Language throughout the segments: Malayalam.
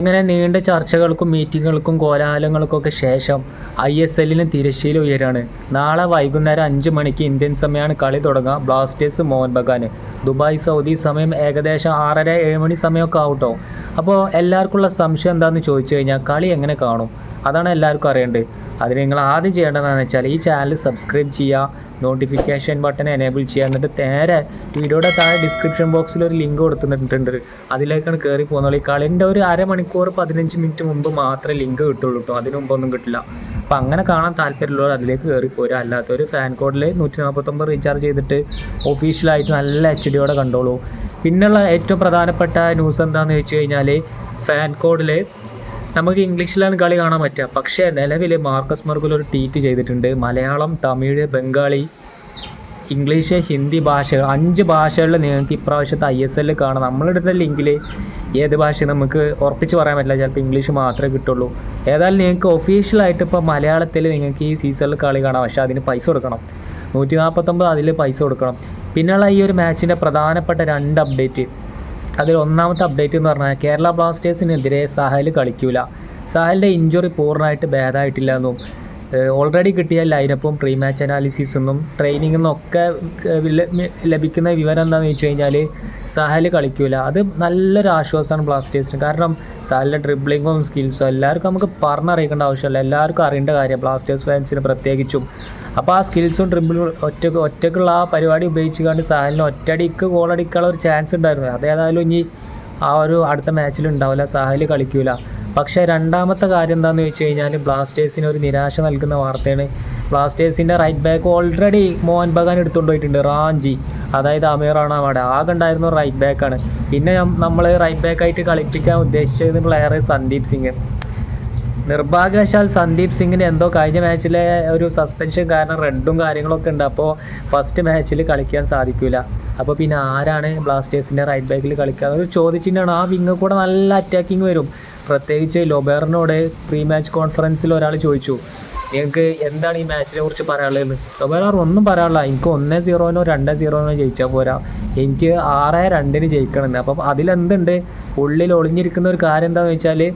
ഇങ്ങനെ നീണ്ട ചർച്ചകൾക്കും മീറ്റിങ്ങുകൾക്കും കോലാഹലങ്ങൾക്കൊക്കെ ശേഷം ഐ എസ് എല്ലിന് തിരശ്ശീല ഉയരാണ്. നാളെ വൈകുന്നേരം അഞ്ച് മണിക്ക് ഇന്ത്യൻ സമയമാണ് കളി തുടങ്ങുക Blasters Mohun Bagan Dubai Saudi സമയം ഏകദേശം ആറര ഏഴ് മണി സമയമൊക്കെ ആവട്ടോ. അപ്പോൾ എല്ലാവർക്കുള്ള സംശയം എന്താണെന്ന് ചോദിച്ചു കഴിഞ്ഞാൽ കളി എങ്ങനെ കാണും? അതാണ് എല്ലാവർക്കും അറിയേണ്ടത്. അതിന് നിങ്ങൾ ആദ്യം ചെയ്യേണ്ടതെന്ന് വെച്ചാൽ ഈ ചാനൽ സബ്സ്ക്രൈബ് ചെയ്യുക നോട്ടിഫിക്കേഷൻ ബട്ടൺ എനേബിൾ ചെയ്യുക എന്നിട്ട് നേരെ വീഡിയോയുടെ താഴെ ഡിസ്ക്രിപ്ഷൻ ബോക്സിൽ ഒരു ലിങ്ക് കൊടുത്തിട്ടുണ്ട്. അതിലേക്കാണ് കയറി പോകുന്നത്. ഈ കളിന്റെ ഒരു അരമണിക്കൂർ പതിനഞ്ച് മിനിറ്റ് മുമ്പ് മാത്രമേ ലിങ്ക് കിട്ടുള്ളൂ കേട്ടോ. അതിനുമുമ്പൊന്നും കിട്ടില്ല. അപ്പം അങ്ങനെ കാണാൻ താല്പര്യമുള്ളവർ അതിലേക്ക് കയറി പോരുക. അല്ലാത്തവർ ഫാൻ കോഡിൽ നൂറ്റി നാൽപ്പത്തൊമ്പത് റീചാർജ് ചെയ്തിട്ട് ഒഫീഷ്യലായിട്ട് നല്ല എച്ച് ഡിയോടെ കണ്ടോളൂ. പിന്നെയുള്ള ഏറ്റവും പ്രധാനപ്പെട്ട ന്യൂസ് എന്താണെന്ന് വെച്ച് കഴിഞ്ഞാൽ ഫാൻ കോഡിൽ നമുക്ക് ഇംഗ്ലീഷിലാണ് കളി കാണാൻ പറ്റുക. പക്ഷേ നിലവിൽ മാർക്കസ് മർഗുൽ ഒരു ട്വീറ്റ് ചെയ്തിട്ടുണ്ട്. മലയാളം തമിഴ് ബംഗാളി ഇംഗ്ലീഷ് ഹിന്ദി ഭാഷകൾ അഞ്ച് ഭാഷകളിൽ നിങ്ങൾക്ക് ഇപ്രാവശ്യത്തെ ഐ എസ് എല്ലിൽ കാണാം. നമ്മളിടുന്ന ലിങ്കിൽ ഏത് ഭാഷ നമുക്ക് ഉറപ്പിച്ച് പറയാൻ പറ്റില്ല. ചിലപ്പോൾ ഇംഗ്ലീഷ് മാത്രമേ കിട്ടുള്ളൂ. ഏതായാലും നിങ്ങൾക്ക് ഒഫീഷ്യലായിട്ട് ഇപ്പോൾ മലയാളത്തിൽ നിങ്ങൾക്ക് ഈ സീസണിൽ കളി കാണാം. പക്ഷേ അതിന് പൈസ കൊടുക്കണം. നൂറ്റി നാൽപ്പത്തൊമ്പത് അതിൽ പൈസ കൊടുക്കണം. പിന്നെയുള്ള ഈ ഒരു മാച്ചിന്റെ പ്രധാനപ്പെട്ട രണ്ട് അപ്ഡേറ്റ് അതിൽ ഒന്നാമത്തെ അപ്ഡേറ്റ് എന്ന് പറഞ്ഞാൽ കേരള ബ്ലാസ്റ്റേഴ്സിനെതിരെ സഹൽ കളിക്കൂല. സഹലിന്റെ ഇഞ്ചുറി പൂർണമായിട്ട് ഭേദമായിട്ടില്ല എന്നും ഓൾറെഡി കിട്ടിയ ലൈനപ്പും പ്രീ മാച്ച് അനാലിസിസ് എന്നും ട്രെയിനിങ്ങിൽ നിന്നൊക്കെ ലഭിക്കുന്ന വിവരം എന്താണെന്ന് വെച്ച് കഴിഞ്ഞാൽ സഹൽ കളിക്കൂല. അത് നല്ലൊരു ആശ്വാസമാണ് ബ്ലാസ്റ്റേഴ്സിന്. കാരണം സഹലിന്റെ ഡ്രിബ്ലിങ്ങും സ്കിൽസും എല്ലാവർക്കും നമുക്ക് പറഞ്ഞറിയിക്കേണ്ട ആവശ്യമില്ല. എല്ലാവർക്കും അറിയേണ്ട കാര്യം ബ്ലാസ്റ്റേഴ്സ് ഫാൻസിന് പ്രത്യേകിച്ചും. അപ്പോൾ ആ സ്കിൽസും ഡ്രിബിളും ഒറ്റയ്ക്ക് ഒറ്റക്കുള്ള ആ പരിപാടി ഉപയോഗിച്ചുകൊണ്ട് സഹലിന് ഒറ്റടിക്ക് ഗോളടിക്കാനുള്ള ഒരു ചാൻസ് ഉണ്ടായിരുന്നു. അതേതായാലും ഇനി ആ ഒരു അടുത്ത മാച്ചിൽ ഉണ്ടാവില്ല. സഹൽ കളിക്കൂല. പക്ഷേ രണ്ടാമത്തെ കാര്യം എന്താണെന്ന് വെച്ച് കഴിഞ്ഞാൽ ബ്ലാസ്റ്റേഴ്സിന് ഒരു നിരാശ നൽകുന്ന വാർത്തയാണ്. ബ്ലാസ്റ്റേഴ്സിന്റെ right back already Mohun Bagan എടുത്തുകൊണ്ട് പോയിട്ടുണ്ട് റാഞ്ചി. അതായത് അമീറാണ് അവിടെ ആകെ ഉണ്ടായിരുന്ന റൈറ്റ് ബാക്കാണ് പിന്നെ നമ്മൾ റൈറ്റ് ബാക്കായിട്ട് കളിപ്പിക്കാൻ ഉദ്ദേശിച്ചത് പ്ലെയർ സന്ദീപ് സിംഗ്. നിർഭാഗ്യവശാൽ സന്ദീപ് സിംഗിന് എന്തോ കഴിഞ്ഞ മാച്ചിലെ ഒരു സസ്പെൻഷൻ കാരണം റെഡും കാര്യങ്ങളൊക്കെ ഉണ്ട്. അപ്പോൾ ഫസ്റ്റ് മാച്ചിൽ കളിക്കാൻ സാധിക്കില്ല അപ്പോൾ പിന്നെ ആരാണ് ബ്ലാസ്റ്റേഴ്സിന്റെ റൈറ്റ് ബാക്കിൽ കളിക്കുക ഒരു ചോദിച്ചിട്ടാണ് ആ വിങ്ങ് കൂടെ നല്ല അറ്റാക്കിങ് വരും. പ്രത്യേകിച്ച് ലൊബേറിനോട് പ്രീ മാച്ച് കോൺഫറൻസിൽ ഒരാൾ ചോദിച്ചു നിങ്ങൾക്ക് എന്താണ് ഈ മാച്ചിനെ കുറിച്ച് പറയാനുള്ളത് ലൊബേറാർ ഒന്നും പറയാനുള്ള എനിക്ക് ഒന്നേ സീറോനോ രണ്ടേ സീറോനോ ജയിച്ചാൽ പോരാ. എനിക്ക് ആറേ രണ്ടിന് ജയിക്കണമെന്ന്. അപ്പം അതിലെന്തുണ്ട്? ഉള്ളിൽ ഒളിഞ്ഞിരിക്കുന്ന ഒരു കാര്യം എന്താണെന്ന് വെച്ചാൽ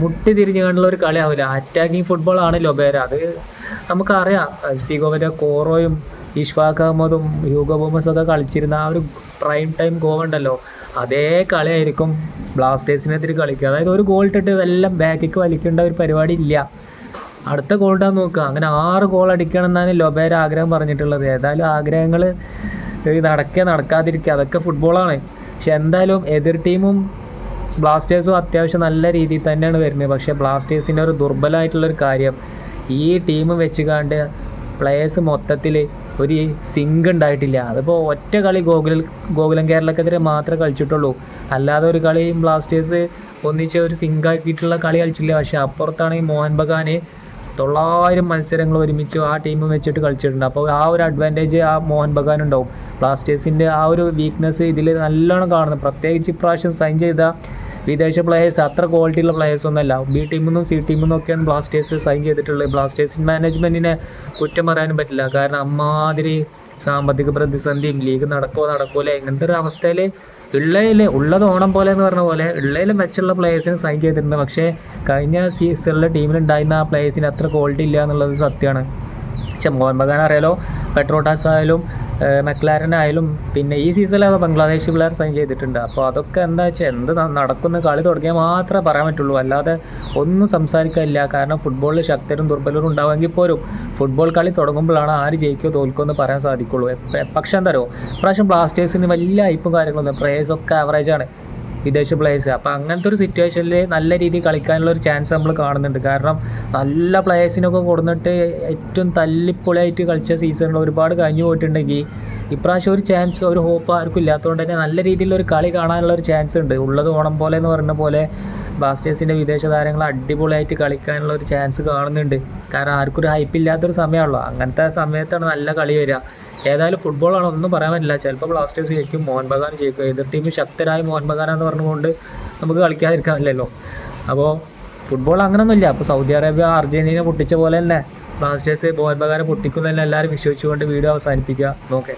മുട്ടി തിരിഞ്ഞു കണ്ടുള്ള ഒരു കളിയാവില്ല. അറ്റാക്കിംഗ് ഫുട്ബോളാണ് ലൊബേര അത് നമുക്കറിയാം. എഫ് സി ഗോവന്റെ കോറോയും ഇഷ്ഫാഖ് അഹമ്മദും ഹ്യൂഗോ ബോമസും ഒക്കെ കളിച്ചിരുന്ന ആ ഒരു പ്രൈം ടൈം ഗോവ ഉണ്ടല്ലോ. അതേ കളിയായിരിക്കും. ബ്ലാസ്റ്റേഴ്സിനെതിരെ കളിക്കുക. അതായത് ഒരു ഗോൾ ഇട്ടിട്ട് ബാക്കിക്ക് വലിക്കേണ്ട ഒരു പരിപാടി ഇല്ല. അടുത്ത ഗോൾ ഇടാൻ നോക്കുക. അങ്ങനെ ആറ് ഗോൾ അടിക്കണം എന്നാണ് ലൊബേര ആഗ്രഹം പറഞ്ഞിട്ടുള്ളത്. ഏതായാലും ആഗ്രഹങ്ങൾ നടക്കുക നടക്കാതിരിക്കുക. അതൊക്കെ ഫുട്ബോളാണ് പക്ഷെ എന്തായാലും എതിർ ടീമും ബ്ലാസ്റ്റേഴ്സും അത്യാവശ്യം നല്ല രീതിയിൽ തന്നെയാണ് വരുന്നത്. പക്ഷേ ബ്ലാസ്റ്റേഴ്സിന്റെ ഒരു ദുർബലമായിട്ടുള്ളൊരു കാര്യം ഈ ടീം വെച്ചുകാണ്ട് പ്ലേയേഴ്സ് മൊത്തത്തിൽ ഒരു സിങ്ക് ഉണ്ടായിട്ടില്ല. അതിപ്പോൾ ഒറ്റ കളി ഗോകുലം ഗോകുലം കേരളക്കെതിരെ മാത്രമേ കളിച്ചിട്ടുള്ളൂ. അല്ലാതെ ഒരു കളി ബ്ലാസ്റ്റേഴ്സ് ഒന്നിച്ച് ഒരു സിങ്ക് ആക്കിയിട്ടുള്ള കളി കളിച്ചില്ല. പക്ഷേ അപ്പുറത്താണ് ഈ മോഹൻ ബഗാൻ തൊള്ളായിരം മത്സരങ്ങൾ ഒരുമിച്ച് ആ ടീം വെച്ചിട്ട് കളിച്ചിട്ടുണ്ട്. അപ്പോൾ ആ ഒരു അഡ്വാന്റേജ് ആ മോഹൻ ബഗാൻ ഉണ്ടാവും. ബ്ലാസ്റ്റേഴ്സിന്റെ ആ ഒരു വീക്ക്നെസ് ഇതിൽ നല്ലോണം കാണുന്നത് പ്രത്യേകിച്ച് ഇപ്രാവശ്യം സൈൻ ചെയ്ത വിദേശ പ്ലേയേഴ്സ് അത്ര ക്വാളിറ്റിയുള്ള പ്ലേയേഴ്സ് ഒന്നുമല്ല. ബി ടീമിൽ നിന്നും സി ടീമിൽ നിന്നൊക്കെയാണ് ബ്ലാസ്റ്റേഴ്സ് സൈൻ ചെയ്തിട്ടുള്ളത്. ബ്ലാസ്റ്റേഴ്സ് മാനേജ്മെന്റിനെ കുറ്റം പറയാനും പറ്റില്ല. കാരണം അമ്മാതിരി സാമ്പത്തിക പ്രതിസന്ധിയും ലീഗ് നടക്കുമോ നടക്കൂല ഇങ്ങനത്തെ ഒരു അവസ്ഥയിൽ ഉള്ളതിൽ ഉള്ളത് ഓണം പോലെ എന്ന് പറഞ്ഞ പോലെ ഉള്ളതിൽ മെച്ചുള്ള പ്ലേയേഴ്സിന് സൈൻ ചെയ്തിട്ടുണ്ട്. പക്ഷേ കഴിഞ്ഞ സീസണിലെ ടീമിലുണ്ടായിരുന്ന ആ പ്ലേയേഴ്സിന് അത്ര ക്വാളിറ്റി ഇല്ല എന്നുള്ളത് സത്യമാണ്. പക്ഷെ മോഹൻ ബഗാൻ അറിയാലോ പെട്രോട്ടാസ് ആയാലും മെക്ലാരൻ ആയാലും പിന്നെ ഈ സീസണിൽ ബംഗ്ലാദേശ് പ്ലെയർ സൈൻ ചെയ്തിട്ടുണ്ട്. അപ്പോൾ അതൊക്കെ എന്താ വെച്ചാൽ എന്ത് നടക്കുന്ന കളി തുടങ്ങിയാൽ മാത്രമേ പറയാൻ പറ്റുള്ളൂ. അല്ലാതെ ഒന്നും സംസാരിക്കാനില്ല. കാരണം ഫുട്ബോളിൽ ശക്തരും ദുർബലരും ഉണ്ടാവുമെങ്കിൽ പോലും ഫുട്ബോൾ കളി തുടങ്ങുമ്പോഴാണ് ആര് ജയിക്കുമോ തോൽക്കുമോ എന്ന് പറയാൻ സാധിക്കുള്ളൂ. പക്ഷേ എന്താ പറയുക ഇപ്രാവശ്യം ബ്ലാസ്റ്റേഴ്സിന് വലിയ ഹൈപ്പും കാര്യങ്ങളൊന്നും പ്രേസൊക്കെ ആവറേജാണ് വിദേശ പ്ലേയേഴ്സ് അപ്പോൾ അങ്ങനത്തെ ഒരു സിറ്റുവേഷനിൽ നല്ല രീതിയിൽ കളിക്കാനുള്ള ഒരു ചാൻസ് നമ്മൾ കാണുന്നുണ്ട്. കാരണം നല്ല പ്ലേയേഴ്സിനൊക്കെ കൊടുത്തിട്ട് ഏറ്റവും തല്ലിപ്പൊളിയായിട്ട് കളിച്ച സീസണിൽ ഒരുപാട് കഴിഞ്ഞു പോയിട്ടുണ്ടെങ്കിൽ ഇപ്രാവശ്യം ഒരു ചാൻസ് ഒരു ഹോപ്പ് ആർക്കും ഇല്ലാത്തതുകൊണ്ട് തന്നെ നല്ല രീതിയിലുള്ള ഒരു കളി കാണാനുള്ള ഒരു ചാൻസ് ഉണ്ട്. ഉള്ളത് ഓണം പോലെ എന്ന് പറയുന്ന പോലെ ബ്ലാസ്റ്റേഴ്സിന്റെ വിദേശ താരങ്ങൾ അടിപൊളിയായിട്ട് കളിക്കാനുള്ള ഒരു ചാൻസ് കാണുന്നുണ്ട്. കാരണം ആർക്കും ഒരു ഹൈപ്പ് ഇല്ലാത്തൊരു സമയമാണല്ലോ. അങ്ങനത്തെ സമയത്താണ് നല്ല കളി വരിക. ഏതായാലും ഫുട്ബോളാണ് ഒന്നും പറയാൻ പറ്റില്ല. ചിലപ്പോൾ ബ്ലാസ്റ്റേഴ്സ് ജയിക്കും. മോഹൻ ബഗാൻ ജയിക്കും. എതിർ ടീം ശക്തരായ മോഹൻ ബഗാൻ എന്ന് പറഞ്ഞുകൊണ്ട് നമുക്ക് കളിക്കാതിരിക്കാമല്ലോ. അപ്പോൾ ഫുട്ബോൾ അങ്ങനെയൊന്നുമില്ല അപ്പോൾ സൗദി അറേബ്യ അർജന്റീന പൊട്ടിച്ച പോലെ തന്നെ. ബ്ലാസ്റ്റേഴ്സ് മോഹൻ ബഗാനെ പൊട്ടിക്കുന്നതന്നെ എല്ലാവരും വിശ്വസിച്ചുകൊണ്ട് വീഡിയോ അവസാനിപ്പിക്കുക. നോക്കേ